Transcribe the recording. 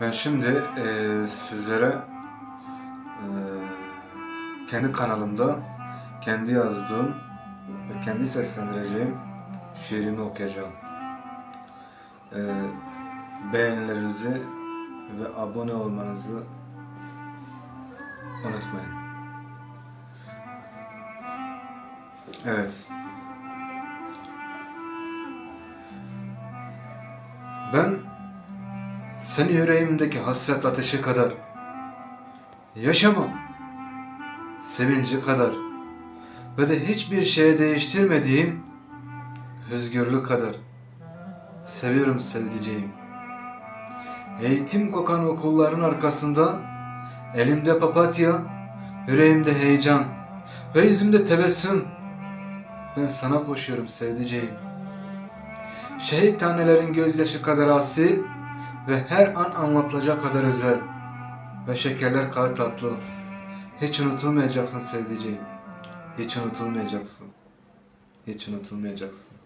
Ben şimdi eee, sizlere eee, kendi kanalımda kendi yazdığım ve kendi seslendireceğim şiirimi okuyacağım. Eee, beğenilerinizi ve abone olmanızı unutmayın. Evet. Ben seni yüreğimdeki hasret ateşi kadar yaşamam. Sevinci kadar ve de hiçbir şeye değiştirmediğim özgürlük kadar seviyorum sevdiceğim. Eğitim kokan okulların arkasından elimde papatya, yüreğimde heyecan ve yüzümde tebessüm. Ben sana koşuyorum sevdiceğim. Şehit tanelerin gözyaşı kadar asil ve her an anlatılacak kadar özel ve şekerler kadar tatlı. Hiç unutulmayacaksın sevdiceğim. Hiç unutulmayacaksın. Hiç unutulmayacaksın.